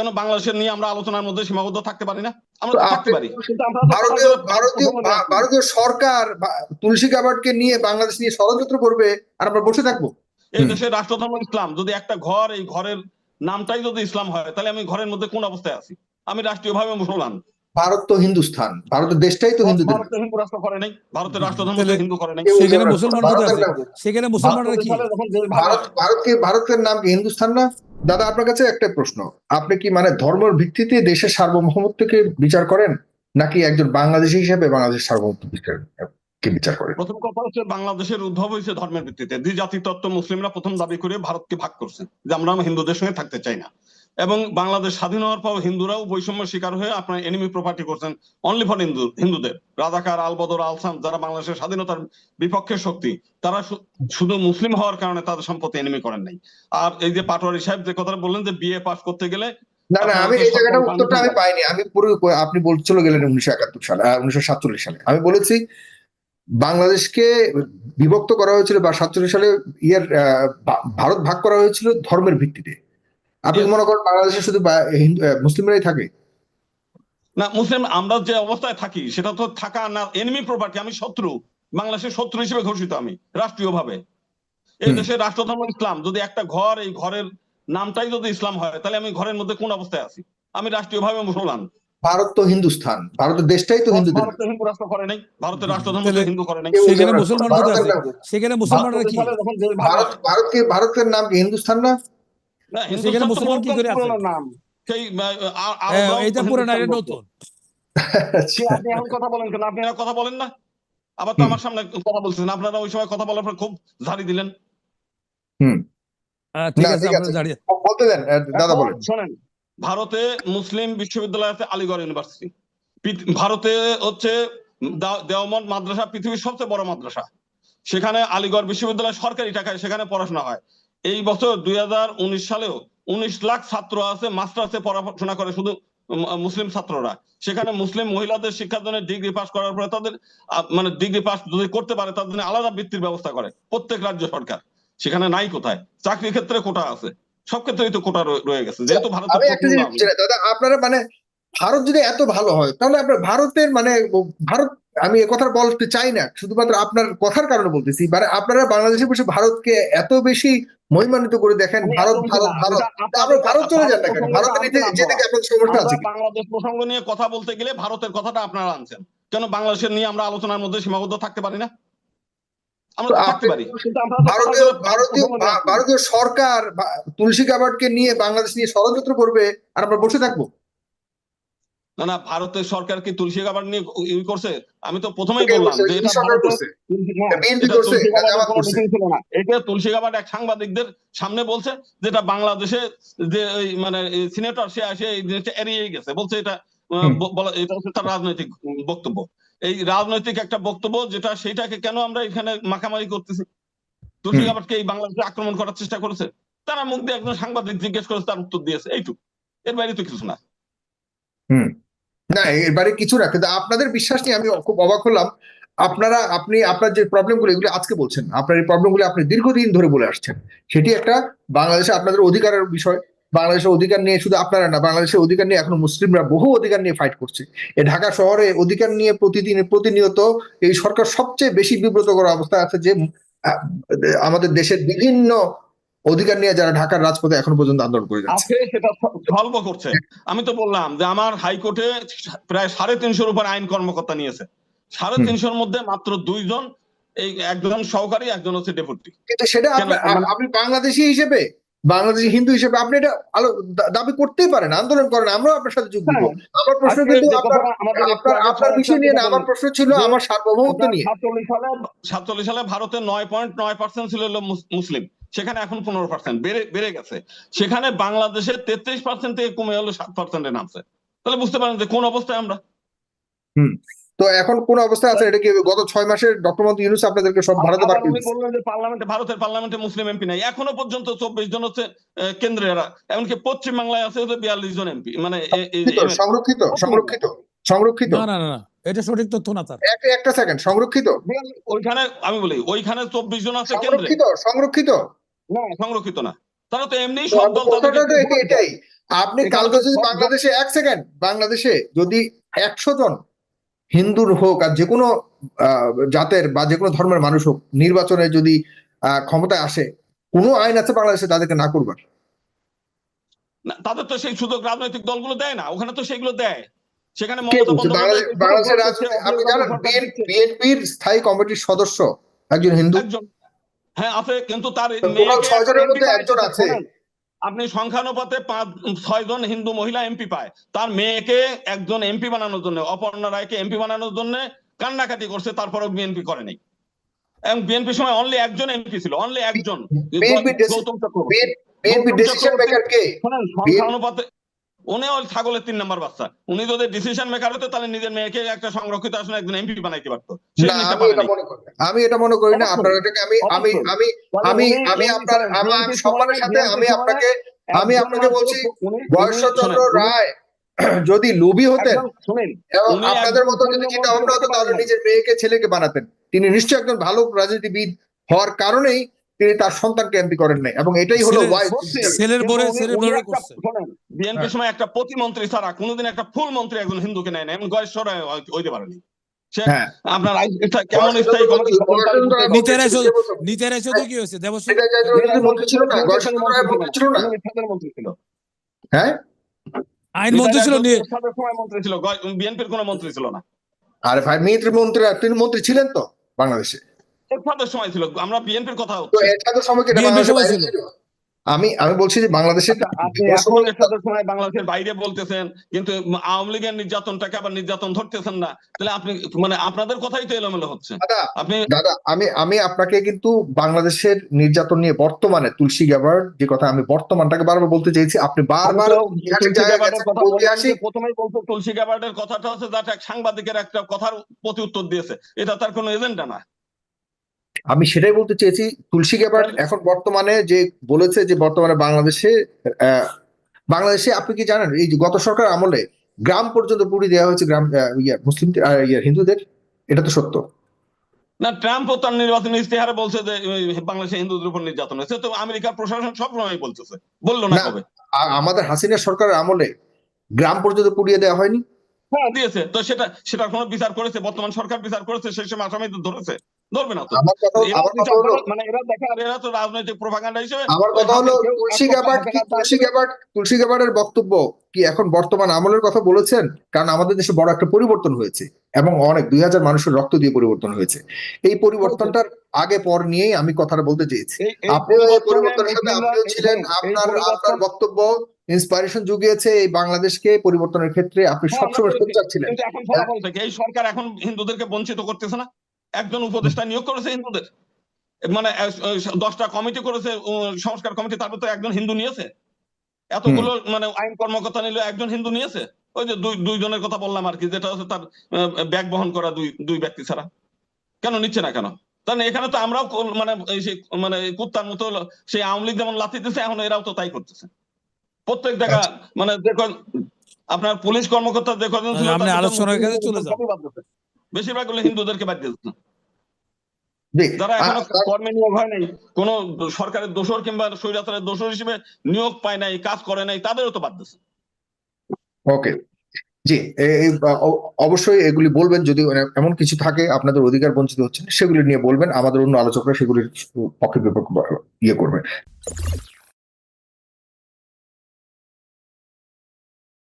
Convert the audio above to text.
কেন বাংলাদেশের নিয়ে আমরা আলোচনার মধ্যে সীমাবদ্ধ থাকতে পারি না? আমরা থাকতে পারি। ভারতীয় ভারতীয় ভারতীয় সরকার তুলসী কাবাটকে নিয়ে বাংলাদেশ নিয়ে ষড়যন্ত্র করবে আর আমরা বসে থাকব। এই। দেশের রাষ্ট্রধর্ম ইসলাম যদি একটা ঘর এই ঘরের নামটাই যদি ইসলাম হয় তাহলে আমি ঘরের মধ্যে কোন অবস্থায় আছি? আমি রাষ্ট্রীয়ভাবে মুসলমান। ভারত তো হিন্দুস্থান ভারতের দেশটাই তো তো হিন্দু রাষ্ট্র করে নাই ভারতের রাষ্ট্রধর্ম হিন্দু করে নাই। সেখানে? সেখানে মুসলমানরা কি? ভারত ভারতকে ভারতের নাম কি হিন্দুস্তান না? দাদা আপনার কাছে একটা প্রশ্ন। আপনি কি মানে ধর্মের ভিত্তিতে দেশের সার্বভৌমত্বকে বিচার করেন? নাকি একজন বাংলাদেশী হিসেবে বাংলাদেশ সার্বভৌমত্ব বিচার- কে বিচার করেন প্রথম কথা হচ্ছে বাংলাদেশের উদ্ভব হয়েছে ধর্মের ভিত্তিতে। দ্বিজাতি তত্ত্ব মুসলিমরা প্রথম দাবি করে ভারতকে ভাগ করছে। যে আমরা হিন্দুদের সঙ্গে থাকতে চাই না। এবং বাংলাদেশ স্বাধীন হওয়ার পর হিন্দুরাও বৈষম্য শিকার হয়ে আপনার এনিমি প্রপার্টি করছেন অনলি ফর হিন্দু হিন্দুদের। রাজাকার আলবদর আলসাম যারা বাংলাদেশের স্বাধীনতার বিপক্ষে শক্তি তারা শুধু মুসলিম হওয়ার কারণে তাদের সম্পত্তি এনিমি করেন নাই। আর এই যে পাটোয়ারি সাহেব যে কথাটা বললেন যে বিএ পাস করতে গেলে না না আমি এই জায়গাটা উত্তরটা আমি পাইনি। আমি পুরো আপনি বল চলে গেলেন উনিশশো একাত্তর সালে উনিশশো সাতচল্লিশ সালে। আমি বলেছি বাংলাদেশকে বিভক্ত করা হয়েছিল বা সাতচল্লিশ সালে ইয়ার ভারত ভাগ করা হয়েছিল ধর্মের ভিত্তিতে। আপনি মনে করেন বাংলাদেশে শুধু হিন্দু- মুসলিমরাই থাকে? না মুসলিম আমরা যে অবস্থায় থাকি সেটা তো থাকা না এনিমি প্রপার্টি আমি শত্রু। বাংলাদেশের শত্রু হিসেবে ঘোষিত আমি রাষ্ট্রীয়ভাবে। এই হুম। দেশের রাষ্ট্রধর্ম ইসলাম যদি একটা ঘর এই ঘরের নামটাই যদি ইসলাম হয় তাহলে আমি ঘরের মধ্যে কোন অবস্থায় আছি? আমি রাষ্ট্রীয়ভাবে মুসলমান। ভারত তো হিন্দুস্তান ভারতের দেশটাই তো ভারত হিন্দু রাষ্ট্র করে নাই ভারতের রাষ্ট্রধর্ম হিন্দু করে নাই। সেখানে মুসলমান ভারতের কোথায় আছে? নাম কি? সেখানে মুসলমানরা কি? ভারত ভারতকে ভারতের নাম কি হিন্দুস্তান না না, সেখানে মুসলমান কি করে আছে? নাম সেই হ্যাঁ, এটা নতুন। আপনি এখন কথা বলেন কেন? আপনি কথা বলেন না। আবার তো আমার সামনে কথা বলছেন। আপনারা ওই সময় কথা বলার পর খুব ঝাড়ি দিলেন। আহ, ঠিক আছে ঠিক আপনারা আছে। দাঁড়িয়ে বলতে দেন দাদা বলেন। শোনেন। ভারতে মুসলিম বিশ্ববিদ্যালয় আছে আলিগড় ইউনিভার্সিটি। ভারতে হচ্ছে দা- দেওবন্দ মাদ্রাসা পৃথিবীর সবচেয়ে বড় মাদ্রাসা। সেখানে আলিগড় বিশ্ববিদ্যালয় সরকারি টাকায় সেখানে পড়াশোনা হয়। এই বছর দুই সালেও উনিশ লাখ ছাত্র আছে মাস্টার্সে পড়াশোনা করে শুধু মুসলিম ছাত্ররা। সেখানে মুসলিম মহিলাদের শিক্ষার জন্য ডিগ্রি পাস করার পরে তাদের মানে ডিগ্রি পাস যদি করতে পারে তাদের জন্য আলাদা বৃত্তির ব্যবস্থা করে প্রত্যেক রাজ্য সরকার। সেখানে নাই কোথায়? চাকরির ক্ষেত্রে কোটা আছে। সব ক্ষেত্রেই তো কোটা রয়ে- গেছে। যেহেতু দাদা আপনারা মানে ভারত যদি এত ভালো হয় তাহলে আপনার ভারতের মানে ভারত আমি এ কথা বলতে চাই না শুধুমাত্র আপনার কথার কারণে বলতেছি। মানে আপনারা বাংলাদেশে বসে ভারতকে এত বেশি মহিমান্বিত করে দেখেন ভারত ভারত ভারত। আপনার ভারত চলে যান না কেন? প্রসঙ্গে ভারতে নিতে আলোচনা যেতে আপনার সমস্যা আছে বাংলাদেশ প্রসঙ্গ নিয়ে কথা বলতে গেলে ভারতের কথাটা আপনারা আনছেন। কেন বাংলাদেশের নিয়ে আমরা আলোচনার মধ্যে সীমাবদ্ধ থাকতে পারি না? ভারতীয় সরকার তুলসী গাবার্ডকে নিয়ে বাংলাদেশ নিয়ে ষড়যন্ত্র করবে আর আমরা বসে থাকব। না না ভারতের সরকার কি তুলসী গাবার নিয়ে ই করছে? আমি তো প্রথমেই বললাম যে এটা তুলসী গাবার এক সাংবাদিকদের সামনে বলছে যেটা বাংলাদেশে যে ওই মানে সিনেটর সে আসে এই জিনিসটা এড়িয়ে গেছে। বলছে এটা হুম। বলা এটা হচ্ছে তার রাজনৈতিক বক্তব্য। এই রাজনৈতিক একটা বক্তব্য যেটা সেইটাকে কেন আমরা এখানে মাখামারি করতেছি? তুলসী হুম। গাবারকে এই বাংলাদেশে আক্রমণ করার চেষ্টা করেছে। তারা মুখ দিয়ে একজন সাংবাদিক জিজ্ঞেস করেছে তার উত্তর দিয়েছে এইটুকু। এর বাইরে তো কিছু না। না, এবারে কিছু না, কিন্তু আপনাদের বিশ্বাস নিয়ে আমি খুব অবাক হলাম। আপনারা, আপনি, আপনার যে প্রবলেমগুলো এগুলো আজকে বলছেন, আপনার এই প্রবলেমগুলো আপনি দীর্ঘদিন ধরে বলে আসছেন। সেটি একটা বাংলাদেশে আপনাদের অধিকারের বিষয়, বাংলাদেশের অধিকার নিয়ে শুধু আপনারা না, বাংলাদেশের অধিকার নিয়ে এখন মুসলিমরা বহু অধিকার নিয়ে ফাইট করছে। এ ঢাকা শহরে অধিকার নিয়ে প্রতিদিন, প্রতিনিয়ত এই সরকার সবচেয়ে বেশি বিব্রত করা অবস্থা আছে যে আমাদের দেশের বিভিন্ন অধিকার নিয়ে যারা ঢাকার রাজপথে এখনও পর্যন্ত আন্দোলন করে যাচ্ছে। সেটা সলভ করছে। আমি তো বললাম যে আমার হাইকোর্টে প্রায় সাড়ে তিনশোর উপর আইন কর্মকর্তা নিয়েছে। সাড়ে। তিনশোর মধ্যে মাত্র দুইজন এই একজন সহকারী একজন হচ্ছে ডেপুটি। কিন্তু সেটা আপনি মানে- বাংলাদেশি হিসেবে বাংলাদেশি হিন্দু হিসেবে আপনি এটা আলো দাবি করতেই পারেন আন্দোলন করেন আমরাও আপনার সাথে যোগ দিব আমার প্রশ্ন কিন্তু আপনার আপনার বিষয় নিয়ে না আমার প্রশ্ন ছিল আমার সার্বভৌমত্ব নিয়ে। সাতচল্লিশ সালে সাতচল্লিশ সালে ভারতে নয় পয়েন্ট নয় পার্সেন্ট ছিল মুসলিম। সেখানে এখন পনেরো পার্সেন্ট বেড়ে বেড়ে গেছে। সেখানে বাংলাদেশে তেত্রিশ পার্সেন্ট থেকে কমে হলো সাত পার্সেন্টে নামছে। তাহলে বুঝতে পারেন যে কোন অবস্থায় আমরা? তো এখন কোন অবস্থায় আছে? এটা কি গত ছয় মাসের ডক্টর মোহাম্মদ ইউনুস আপনাদেরকে সব ভারতে বার করে। বললেন যে পার্লামেন্টে ভারতের পার্লামেন্টে মুসলিম এমপি নাই। এখনও পর্যন্ত চব্বিশ জন হচ্ছে আহ, কেন্দ্রেরা এমনকি পশ্চিম বাংলায় আছে হচ্ছে বিয়াল্লিশ জন এমপি। মানে সংরক্ষিত সংরক্ষিত সংরক্ষিত সংরক্ষিত। না না না এটা সঠিক তথ্য না তার একটা একটা সেকেন্ড সংরক্ষিত। ওইখানে আমি বলি ওইখানে চব্বিশ জন আছে কেন্দ্রে। সংরক্ষিত সংরক্ষিত। না সংরক্ষিত না। তারা তো এমনি সব দল এটাই। আপনি কালকে যদি বাংলাদেশে এক সেকেন্ড বাংলাদেশে যদি একশো জন হিন্দুর হোক আর যে কোনো জাতের বা যে কোনো ধর্মের মানুষ হোক নির্বাচনে যদি ক্ষমতায় আসে কোনো আইন আছে বাংলাদেশে তাদেরকে না করবার? না, তাদের তো সেই সুযোগ রাজনৈতিক দলগুলো দেয় না ওখানে তো সেগুলো দেয়। সেখানে বাংলাদেশের রাজনীতি আপনি জানেন বিএনপির স্থায়ী কমিটির সদস্য একজন হিন্দু। হ্যাঁ আছে কিন্তু তার ছয়জনের মধ্যে একজন আছে। আপনি সংখ্যানুপাতে পাঁচ ছয় জন হিন্দু মহিলা এমপি পায়। তার মেয়েকে একজন এমপি বানানোর জন্য অপর্ণা রায়কে এমপি বানানোর জন্য কান্নাকাটি করছে তারপরেও বিএনপি করেনি এবং বিএনপির সময় অনলি একজন এমপি ছিল অনলি একজন। গৌতম চক্রবর্তী। সংখ্যানুপাতে উনি ওই ছাগলের তিন নম্বর বাচ্চা। উনি যদি ডিসিশন মেকার হতো তাহলে নিজের মেয়েকে একটা সংরক্ষিত আসনে একজন এমপি বানাইতে পারতো। আমি এটা মনে করি না। আপনার এটাকে আমি আমি আমি আমি আমি আপনার আমার সম্মানের সাথে আমি আপনাকে আমি আপনাকে বলছি শোনেন, রায় যদি লোভী হতেন এবং আপনাদের মতো যদি চিন্তা ভাবনা হতো তাহলে নিজের মেয়েকে ছেলেকে বানাতেন। তিনি নিশ্চয়ই একজন ভালো রাজনীতিবিদ হওয়ার কারণেই তিনি তার সন্তানকে এমপি করেন নাই। এবং এটাই হলো। ছেলের বরে বরে করছে। বিএনপির হ্যাঁ। সময় একটা প্রতিমন্ত্রী ছাড়া কোনোদিন একটা ফুল মন্ত্রী একজন হিন্দুকে নেয় না এমন গয়েশ্বর হইতে পারেনি। হ্যাঁ। আপনার কেমন স্থায়ী মন্ত্রী ছিল কে হয়েছে? মন্ত্রী ছিল না গয়েশ্বরচন্দ্র রায় মন্ত্রী ছিল না। মন্ত্রী ছিল। হ্যাঁ? আইন মন্ত্রী ছিল নি- এরশাদের সময় মন্ত্রী ছিল। বিএনপির কোনো মন্ত্রী ছিল না। আরে ভাই মিত্র মন্ত্রী তিনি মন্ত্রী ছিলেন তো বাংলাদেশে? সময় ছিল আমরা বিএনপির কথা? আমি আমি বলছি যে বাংলাদেশের আচ্ছা, সময় বাংলাদেশের বাইরে বলতেছেন কিন্তু আওয়ামী লীগের নির্যাতনটাকে আবার নির্যাতন ধরতেছেন না। তাহলে আপনি মানে আপনাদের কথাই তো এলোমেলো হচ্ছে। আপনি দাদা আমি আমি আপনাকে কিন্তু বাংলাদেশের নির্যাতন নিয়ে বর্তমানে তুলসী গ্যাবার যে কথা আমি বর্তমানটাকে বারবার বলতে চাইছি আপনি বারবার প্রথমেই বলছো তুলসী গ্যাবার্ডের কথাটা হচ্ছে যাতে এক সাংবাদিকের একটা কথার প্রতি উত্তর দিয়েছে। এটা তার কোনো এজেন্ডা না। আমি সেটাই বলতে চেয়েছি। তুলসী গ্যাবার এখন বর্তমানে যে বলেছে যে বর্তমানে বাংলাদেশে বাংলাদেশে আপনি কি জানেন? এই যে গত সরকার আমলে গ্রাম পর্যন্ত পুরি দেওয়া হয়েছে গ্রাম আহ, ইয়া মুসলিম ইয়া হিন্দুদের। এটা তো সত্য। না ট্রাম্পও তার নির্বাচনী ইস্তেহারে বলছে যে বাংলাদেশে হিন্দুদের উপর নির্যাতন হয়েছে। তো আমেরিকার প্রশাসন সবসময় বলতেছে। বলল না। কবে? আমাদের হাসিনা সরকারের আমলে গ্রাম পর্যন্ত পুড়িয়ে দেওয়া হয়নি। হ্যাঁ দিয়েছে। তো সেটা সেটা কোনো বিচার করেছে? বর্তমান সরকার বিচার করেছে? সেই সময় আসামি তো ধরেছে। ধরবে না তো। মানে এরা দেখে এরা তো রাজনৈতিক প্রভাকাণ্ডা হিসেবে আমার কথা হলো তুলসী গ্যাবার্ট কি তুলসী গ্যাবার্ট তুলসী গ্যাবার্টের বক্তব্য কি এখন বর্তমান আমলের কথা বলেছেন? কারণ আমাদের দেশে বড় একটা পরিবর্তন হয়েছে এবং অনেক দুই হাজার মানুষের রক্ত দিয়ে পরিবর্তন হয়েছে। এই পরিবর্তনটার আগে পর নিয়েই আমি কথাটা বলতে চেয়েছি। আপনিও এই পরিবর্তনের সাথে আপনিও ছিলেন। আপনার আপনার বক্তব্য ইন্সপাইরেশন জুগিয়েছে এই বাংলাদেশকে পরিবর্তনের ক্ষেত্রে। আপনি হ্যাঁ, সবসময় সোচ্চার ছিলেন। থেকে এই সরকার এখন হিন্দুদেরকে বঞ্চিত করতেছে না? একজন উপদেষ্টা নিয়োগ করেছে হিন্দুদের। মানে দশটা কমিটি করেছে সংস্কার কমিটি তারপর তো একজন হিন্দু নিয়েছে। এতগুলো মানে আইন কর্মকর্তা নিলে একজন হিন্দু নিয়েছে। ওই যে দুই দুইজনের কথা বললাম আর কি যেটা হচ্ছে তার ব্যাগ বহন করা দুই দুই ব্যক্তি ছাড়া। কেন নিচ্ছে না কেন? তাহলে এখানে তো আমরাও মানে মানে কুত্তার মতো সেই আওয়ামী লীগ যেমন লাথি দিচ্ছে এখন এরাও তো তাই করতেছে। প্রত্যেক জায়গা মানে দেখো আপনার পুলিশ কর্মকর্তা দেখো আপনি আলোচনার কাছে চলে যান। বেশিরভাগ হলো হিন্দুদেরকে বাদ দিয়েছে যারা এখনও কর্মে নিয়োগ হয় নাই কোন সরকারের দোষর কিংবা স্বৈরাচারের দোষর হিসেবে নিয়োগ পায় নাই কাজ করে নাই তাদেরও তো বাদ দিচ্ছে ওকে। জি অবশ্যই এগুলি বলবেন যদি এমন কিছু থাকে আপনাদের অধিকার বঞ্চিত হচ্ছে সেগুলি নিয়ে বলবেন আমাদের অন্য আলোচকরা সেগুলির পক্ষে বিপক্ষ ইয়ে করবেন